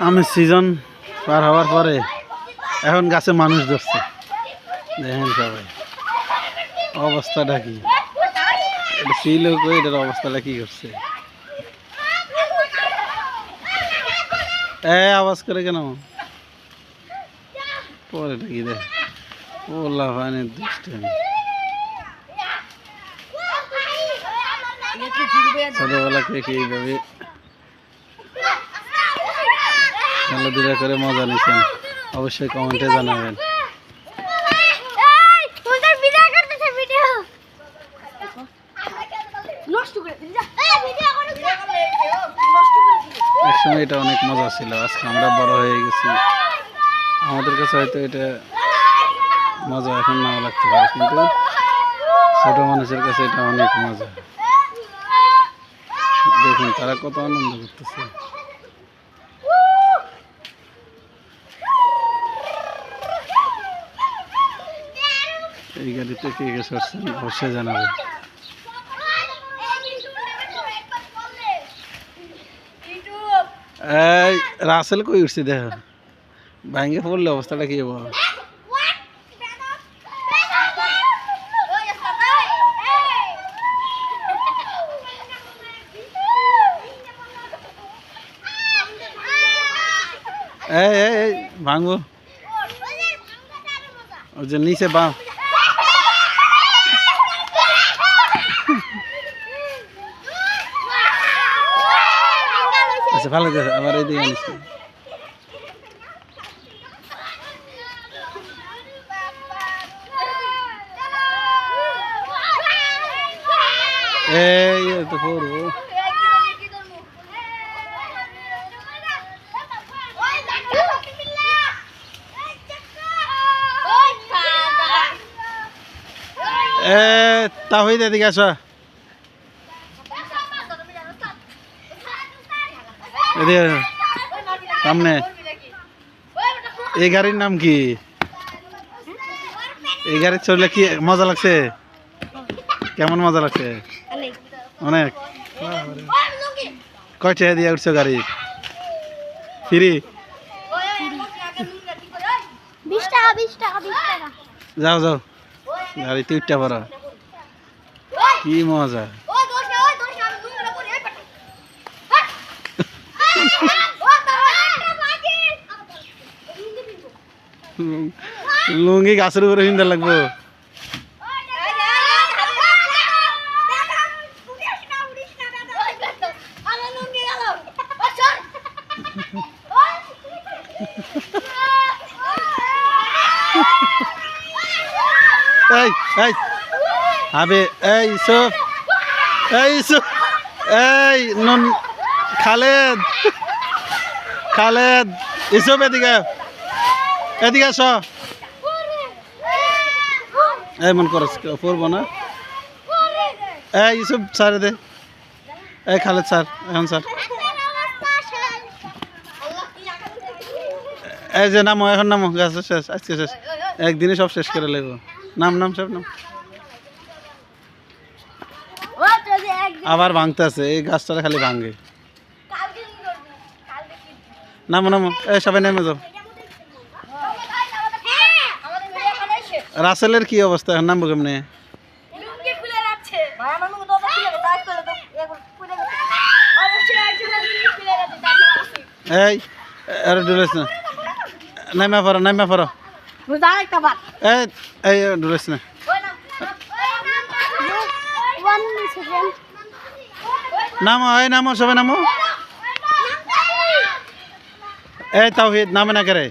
আমের সিজন পার হওয়ার পরে এখন গাছে মানুষ ধরছে। দেখেন সবাই, অবস্থাটা কি? এটা সেই লোক এটার অবস্থাটা কি করছে? এ, আওয়াজ করে কেন? পরেটা কি দেখ? ওলা পানি দুষ্টামি। ছোটবেলা থেকে এইভাবে খেলাধুলা করে মজা নিচ্ছেন অবশ্যই কমেন্টে জানাবেন। একসময় এটা অনেক মজা ছিল আজকে আমরা বড় হয়ে গেছি। আমাদের কাছে হয়তো এটা মজা এখন নাও লাগতে পারে কিন্তু ছোট মানুষের কাছে এটা অনেক মজা। দেখুন তারা কত আনন্দ করতেছে। এই গাড়িতে কে কে সরছেন অবশ্যই জানাবেন। এই, রাসেল কই উঠছি দেখ ভাঙ্গে পড়লে অবস্থাটা কি হব? এই এই, ভাঙবো। ওই যে নিচে বা আচ্ছা ভালো করে আবার এইদিকে আনিস না। এই তো পড়ব এ তাহিদ এদিকে আসো এদিকে সামনে। এই গাড়ির নাম কি? এই গাড়ি চললে কি মজা লাগছে? কেমন মজা লাগছে? অনেক। কয়টা দিয়ে উঠছো গাড়ি? ফ্রি? যাও যাও। গাড়িতে উঠতে পারো। কি মজা। লুঙ্গি গাছের উপরে হিন্দা লাগবো। এই এই। আবে, এই, ইসুফ। এই নুন খালেদ। খালেদ। ইসুফ এদিকে এদিকে আস। মন করস পড়ব না। এই ইসুফ স্যার দে এই খালেদ স্যার, এখন স্যার। এই যে নামো, এখন নামো গাছ শেষ আজকে শেষ। একদিনে সব শেষ করে লাগবো নাম নাম, সব নাম। আবার ভাঙতে আছে, এই গাছটা খালি ভাঙে। নামো নামো, এই সবাই নেমে যাও। রাসেলের কি অবস্থা? এখন নামবো কেমনে? এই আর ডুলেস না। নামা পড়ো নামা পড়ো। এই এই ডুলেস না। নামো এই নামো সবাই নামো। এই তাওহিদ নামে না করে?